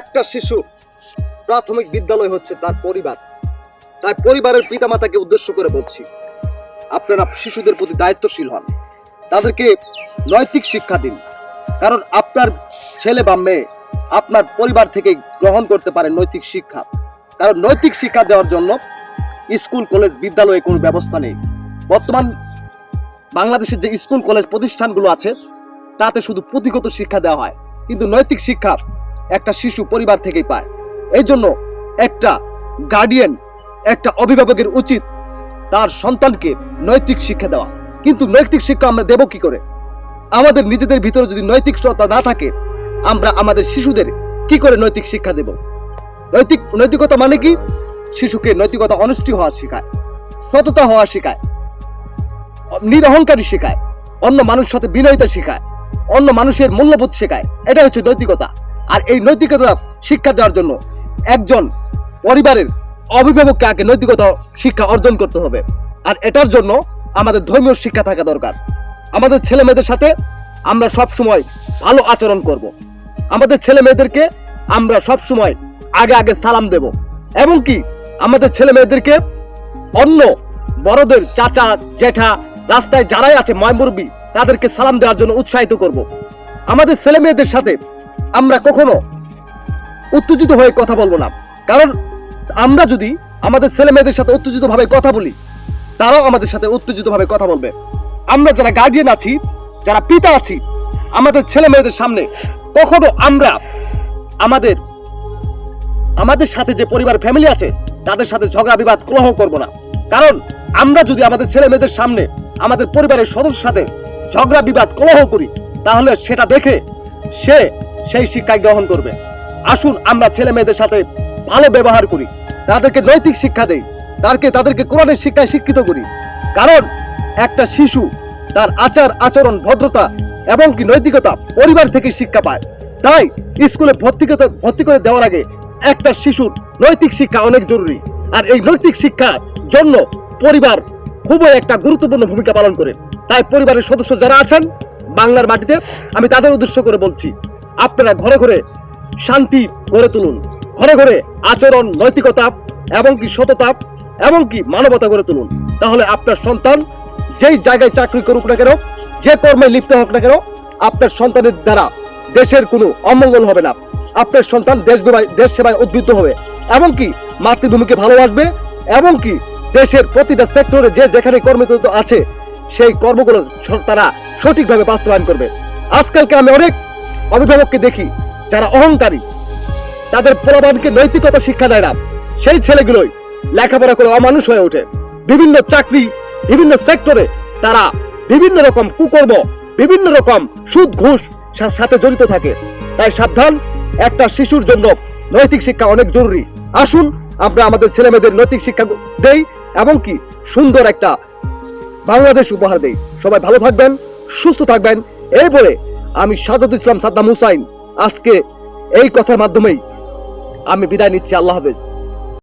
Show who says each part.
Speaker 1: একটা শিশু প্রাথমিক বিদ্যালয় হচ্ছে তার পরিবার। তাই পরিবারের পিতামাতাকে উদ্দেশ্য করে বলছি, আপনারা শিশুদের প্রতি দায়িত্বশীল হন। তাদেরকে নৈতিক শিক্ষা দিন। কারণ আপনার ছেলে বা মেয়ে আপনার পরিবার থেকে গ্রহণ করতে পারে নৈতিক শিক্ষা। কারণ নৈতিক শিক্ষা দেওয়ার জন্য স্কুল, কলেজ, বিদ্যালয়ে কোনো ব্যবস্থা নেই। বর্তমান বাংলাদেশের যে স্কুল, কলেজ প্রতিষ্ঠানগুলো আছে, তাতে শুধু পুঁথিগত শিক্ষা দেওয়া হয়। কিন্তু নৈতিক শিক্ষা একটা শিশু পরিবার থেকেই পায়। এই জন্য একটা গার্ডিয়ান একটা অভিভাবকের উচিত তার সন্তানকে নৈতিক শিক্ষা দেওয়া। কিন্তু নৈতিক শিক্ষা আমরা দেব কি করে? আমাদের নিজেদের ভিতরে যদি নৈতিক নৈতিকতা না থাকে, আমরা আমাদের শিশুদের কি করে নৈতিক শিক্ষা দেব? নৈতিক, নৈতিকতা মানে কি? শিশুকে নৈতিকতা অনেস্টি হওয়া শেখায়, সততা হওয়া শেখায়, নিরহংকারী শেখায়, অন্য মানুষের সাথে বিনয়িতা শেখায়, অন্য মানুষের মূল্যবোধ শেখায়। এটা হচ্ছে নৈতিকতা। আর এই নৈতিকতা শিক্ষা দেওয়ার জন্য একজন পরিবারের অভিভাবককে আগে নৈতিকতা শিক্ষা অর্জন করতে হবে। আর এটার জন্য আমাদের ধর্মীয় শিক্ষা থাকা দরকার। আমাদের ছেলে মেয়েদের সাথে আমরা সব সময় ভালো আচরণ করব। আমাদের ছেলে মেয়েদেরকে আমরা সব সময় আগে আগে সালাম দেব। এবং কি, আমাদের ছেলে মেয়েদেরকে অন্য বড়দের চাচা, জেঠা রাস্তায় যারাই আছে ময়মুরবি তাদেরকে সালাম দেওয়ার জন্য উৎসাহিত করব। আমাদের ছেলে মেয়েদের সাথে আমরা কখনো উত্তেজিত হয়ে কথা বলব না। কারণ আমরা যদি আমাদের ছেলে মেয়েদের সাথে উত্তেজিত ভাবে কথা বলি, তারাও আমাদের সাথে উত্তেজিত ভাবে কথা বলবে। আমরা যারা গার্ডিয়ান আছি, যারা পিতা আছি, আমাদের ছেলে মেয়েদের সামনে কখনো আমরা আমাদের আমাদের সাথে যে পরিবার ফ্যামিলি আছে, তাদের সাথে ঝগড়া বিবাদ কলহ করব না। কারণ আমরা যদি আমাদের ছেলে মেয়েদের সামনে আমাদের পরিবারের সদস্যের সাথে ঝগড়া বিবাদ কলহ করি, তাহলে সেটা দেখে সে সেই শিক্ষায় গ্রহণ করবে। আসুন আমরা ছেলে মেয়েদের সাথে ভালো ব্যবহার করি। তাদেরকে নৈতিক শিক্ষা দেই। তাদেরকে তাদেরকে কোরআনের শিক্ষায় শিক্ষিত করি। কারণ একটা শিশু তার আচার, আচরণ, ভদ্রতা এবং কি নৈতিকতা পরিবার থেকে শিক্ষা পায়। তাই স্কুলে ভর্তি করতে, ভর্তি করে দেওয়ার আগে একটা শিশুর নৈতিক শিক্ষা অনেক জরুরি। আর এই নৈতিক শিক্ষার জন্য পরিবার খুবই একটা গুরুত্বপূর্ণ ভূমিকা পালন করে। তাই পরিবারের সদস্য যারা আছেন বাংলার মাটিতে, আমি তাদের উদ্দেশ্য করে বলছি আপনারা ঘরে ঘরে শান্তি গড়ে তুলুন। ঘরে ঘরে আচরণ, নৈতিকতা এবং কি সততা এবং কি মানবতা গড়ে তুলুন। তাহলে আপনার সন্তান যেই জায়গায় চাকরি করুক না কেন, যে কর্মে লিপ্ত হোক না কেন, আপনার সন্তানের দ্বারা দেশের কোনো অমঙ্গল হবে না। আপনার সন্তান দেশ দেশ সেবায় উদ্বুদ্ধ হবে। এবং কি মাতৃভূমিকে ভালোবাসবে এবং কি দেশের প্রতিটা সেক্টরে যে যেখানে কর্মরত আছে, সেই কর্মগুলো তারা সঠিকভাবে বাস্তবায়ন করবে। আজকালকে আমি অনেক অভিভাবককে দেখি, যারা অহংকারী। তাদের পোলাবানকে নৈতিকতা শিক্ষা দেয় না। সেই ছেলেগুলোই লেখাপড়া করে অমানুষ হয়ে ওঠে। বিভিন্ন চাকরি, বিভিন্ন সেক্টরে তারা বিভিন্ন রকম কুকর্ম, বিভিন্ন রকম সুদ, ঘুষ সাথে জড়িত থাকে। তাই সাবধান, একটা শিশুর জন্য নৈতিক শিক্ষা অনেক জরুরি। আসুন, আমরা আমাদের ছেলে মেয়েদের নৈতিক শিক্ষা দেই এবং কি সুন্দর একটা বাংলাদেশ উপহার দেই। সবাই ভালো থাকবেন, সুস্থ থাকবেন, এই বলে আমি সাজাদ ইসলাম সাদ্দাম হুসাইন। আজকে এই কথার মাধ্যমেই আমি বিদায় নিচ্ছি। আল্লাহ হাফেজ।